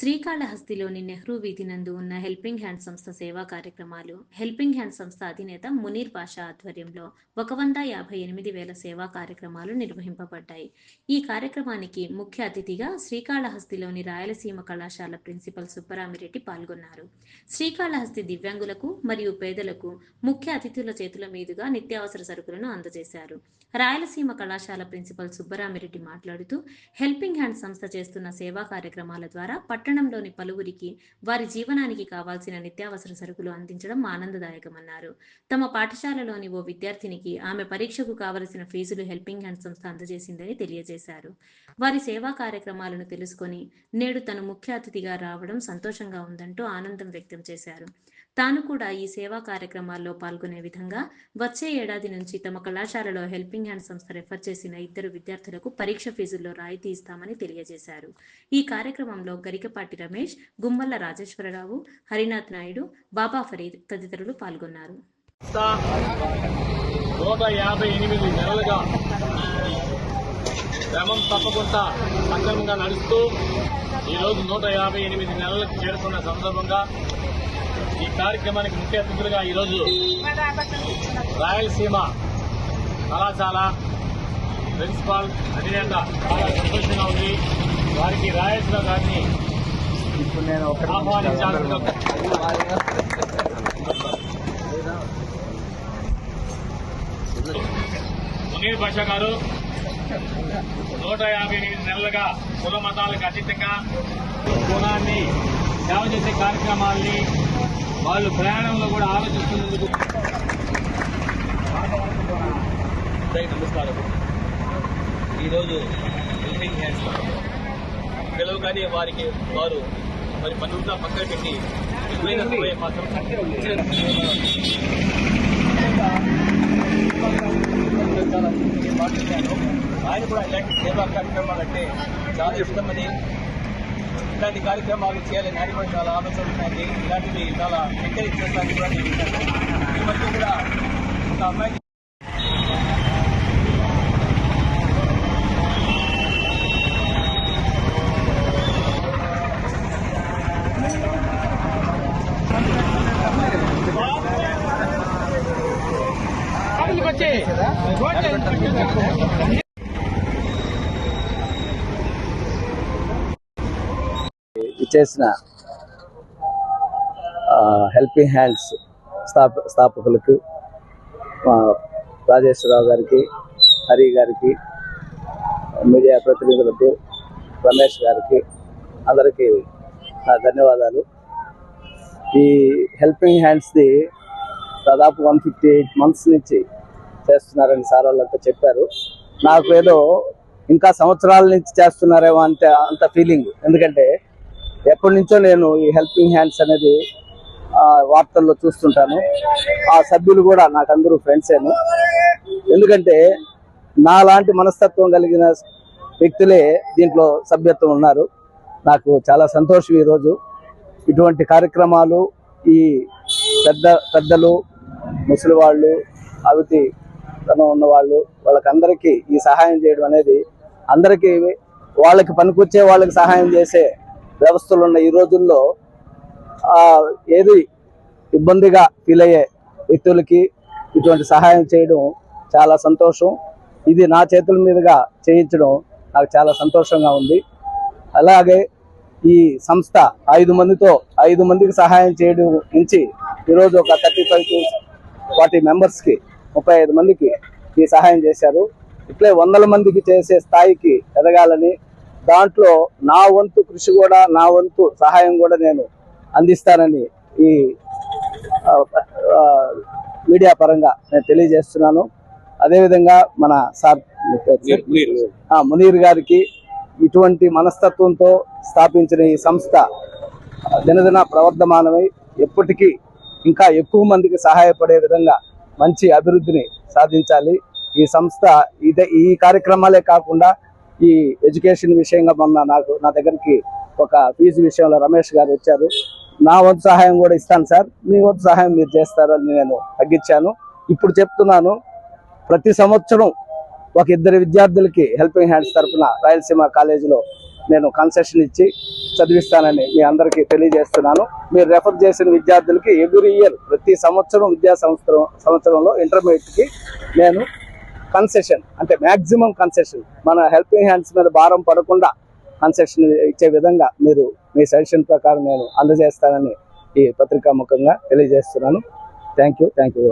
శ్రీకాళహస్తిలోని నెహ్రూ వీధి నందు ఉన్న హెల్పింగ్ హ్యాండ్ సంస్థ సేవా కార్యక్రమాలు హెల్పింగ్ హ్యాండ్ సంస్థ అధినేత మునీర్ పాషా ఆధ్వర్యంలో ఒక వంద యాభై ఎనిమిది వేల సేవా కార్యక్రమాలు నిర్వహింపబడ్డాయి. ఈ కార్యక్రమానికి ముఖ్య అతిథిగా శ్రీకాళహస్తిలోని రాయలసీమ కళాశాల ప్రిన్సిపల్ సుబ్బరామిరెడ్డి పాల్గొన్నారు. శ్రీకాళహస్తి దివ్యాంగులకు మరియు పేదలకు ముఖ్య అతిథుల చేతుల మీదుగా నిత్యావసర సరుకులను అందజేశారు. రాయలసీమ కళాశాల ప్రిన్సిపల్ సుబ్బరామిరెడ్డి మాట్లాడుతూ హెల్పింగ్ హ్యాండ్ సంస్థ చేస్తున్న సేవా కార్యక్రమాల ద్వారా పట్టణంలోని పలువురికి వారి జీవనానికి కావాల్సిన నిత్యావసర సరుకులు అందించడం ఆనందదాయకమన్నారు. తమ పాఠశాలలోని ఓ విద్యార్థినికి ఆమె పరీక్షకు కావలసిన ఫీజులు హెల్పింగ్ హ్యాండ్ సంస్థ అందజేసిందని తెలియజేశారు. వారి సేవా కార్యక్రమాలను తెలుసుకొని నేడు తను ముఖ్య అతిథిగా రావడం సంతోషంగా ఉందంటూ ఆనందం వ్యక్తం చేశారు. తాను కూడా ఈ సేవా కార్యక్రమాల్లో పాల్గొనే విధంగా వచ్చే ఏడాది నుంచి తమ కళాశాలలో హెల్పింగ్ హ్యాండ్ సంస్థ రెఫర్ చేసిన ఇద్దరు విద్యార్థులకు పరీక్ష ఫీజుల్లో రాయితీ ఇస్తామని తెలియజేశారు. ఈ కార్యక్రమంలో గరికపాటి రమేష్ గుమ్మల్ల రాజేశ్వరరావు హరినాథ్ నాయుడు బాబా ఫరీద్ తదితరులు పాల్గొన్నారు. నూట యాభై ఎనిమిది నెలలుగా క్రమం తప్పకుండా సక్రమంగా నడుస్తూ ఈరోజు నూట యాభై ఎనిమిది నెలలకు చేరుకున్న సందర్భంగా ఈ కార్యక్రమానికి ముఖ్య అతిథులుగా ఈరోజు రాయలసీమ కళాశాల ప్రిన్సిపాల్ అధినేత చాలా సంతోషంగా ఉంది. వారికి రాయలసీమ గారిని ఆహ్వానించాలని మునీర్ భాష గారు నూట యాభై ఎనిమిది నెలలుగా కుల మతాలకు అతీతంగా కులాన్ని సేవ చేసే కార్యక్రమాల్ని వాళ్ళు ప్రయాణంలో కూడా ఆలోచిస్తున్నందుకు నమస్కారం. ఈరోజు హెల్పింగ్ హ్యాండ్స్ పిలవగానే వారికి వారు మరి పనులతో పక్కన పెట్టి విలువైన సమయం మాత్రం చాలా ఇష్టమని ఇలాంటి కార్యక్రమాలు చేయాలని ఆయన కూడా చాలా ఆలోచన ఉంటుంది ఇలాంటివి చాలా ఎంకరేజ్ చేస్తాను కూడా నేను ఈ మధ్య కూడా ఒక అమ్మాయి చేసిన హెల్పింగ్ హ్యాండ్స్ స్థాప స్థాపకులకు మా రాజేశ్వరరావు గారికి హరి గారికి మీడియా ప్రతినిధులకు రమేష్ గారికి అందరికీ నా ధన్యవాదాలు. ఈ హెల్పింగ్ హ్యాండ్స్ది దాదాపు వన్ ఫిఫ్టీ ఎయిట్ మంత్స్ నుంచి చేస్తున్నారని సార్ వాళ్ళంతా చెప్పారు. నాకు ఏదో ఇంకా సంవత్సరాల నుంచి చేస్తున్నారేమో అంటే అంత ఫీలింగ్ ఎందుకంటే ఎప్పటి నుంచో నేను ఈ హెల్పింగ్ హ్యాండ్స్ అనేది వార్తల్లో చూస్తుంటాను. ఆ సభ్యులు కూడా నాకు అందరూ ఫ్రెండ్సేను ఎందుకంటే నాలాంటి మనస్తత్వం కలిగిన వ్యక్తులే దీంట్లో సభ్యత్వం ఉన్నారు. నాకు చాలా సంతోషం ఈరోజు. ఇటువంటి కార్యక్రమాలు ఈ పెద్ద పెద్దలు ముసలి వాళ్ళు అవిటి తనం ఉన్న వాళ్ళు వాళ్ళకందరికీ ఈ సహాయం చేయడం అనేది అందరికీ వాళ్ళకి పనికొచ్చే వాళ్ళకి సహాయం చేసే వ్యవస్థలు ఉన్న ఈ రోజుల్లో ఏది ఇబ్బందిగా ఫీల్ అయ్యే వ్యక్తులకి ఇటువంటి సహాయం చేయడం చాలా సంతోషం. ఇది నా చేతుల మీదుగా చేయించడం నాకు చాలా సంతోషంగా ఉంది. అలాగే ఈ సంస్థ ఐదు మందితో ఐదు మందికి సహాయం చేయడం నుంచి ఈరోజు ఒక థర్టీ ఫైవ్ టు ఫార్టీ మెంబర్స్కి ముప్పై ఐదు మందికి ఈ సహాయం చేశారు. ఇట్లే వందల మందికి చేసే స్థాయికి ఎదగాలని దాంట్లో నా వంతు కృషి కూడా నా వంతు సహాయం కూడా నేను అందిస్తానని ఈ మీడియా పరంగా నేను తెలియజేస్తున్నాను. అదేవిధంగా మన సార్ మునీర్ గారికి ఇటువంటి మనస్తత్వంతో స్థాపించిన ఈ సంస్థ దినదిన ప్రవర్ధమానమై ఎప్పటికీ ఇంకా ఎక్కువ మందికి సహాయపడే విధంగా మంచి అభివృద్ధిని సాధించాలి. ఈ సంస్థ ఇదే ఈ కార్యక్రమాలే కాకుండా ఈ ఎడ్యుకేషన్ విషయంగా మొన్న నాకు నా దగ్గరికి ఒక ఫీజు విషయంలో రమేష్ గారు వచ్చారు. నా వంతు సహాయం కూడా ఇస్తాను సార్. మీ వంతు సహాయం మీరు చేస్తారని నేను తగ్గించాను. ఇప్పుడు చెప్తున్నాను ప్రతి సంవత్సరం ఒక ఇద్దరు విద్యార్థులకి హెల్పింగ్ హ్యాండ్స్ తరఫున రాయలసీమ కాలేజీలో నేను కన్సెషన్ ఇచ్చి చదివిస్తానని మీ అందరికీ తెలియజేస్తున్నాను. మీరు రెఫర్ చేసిన విద్యార్థులకి ఎవ్రీ ఇయర్ ప్రతి సంవత్సరం విద్యా సంవత్సరం సంవత్సరంలో ఇంటర్మీడియట్కి నేను కన్సెషన్ అంటే మ్యాక్సిమం కన్సెషన్ మన హెల్పింగ్ హ్యాండ్స్ మీద భారం పడకుండా కన్సెషన్ ఇచ్చే విధంగా మీరు మీ సజెషన్ ప్రకారం నేను అందజేస్తానని ఈ పత్రికా ముఖంగా తెలియజేస్తున్నాను. Thank you thank you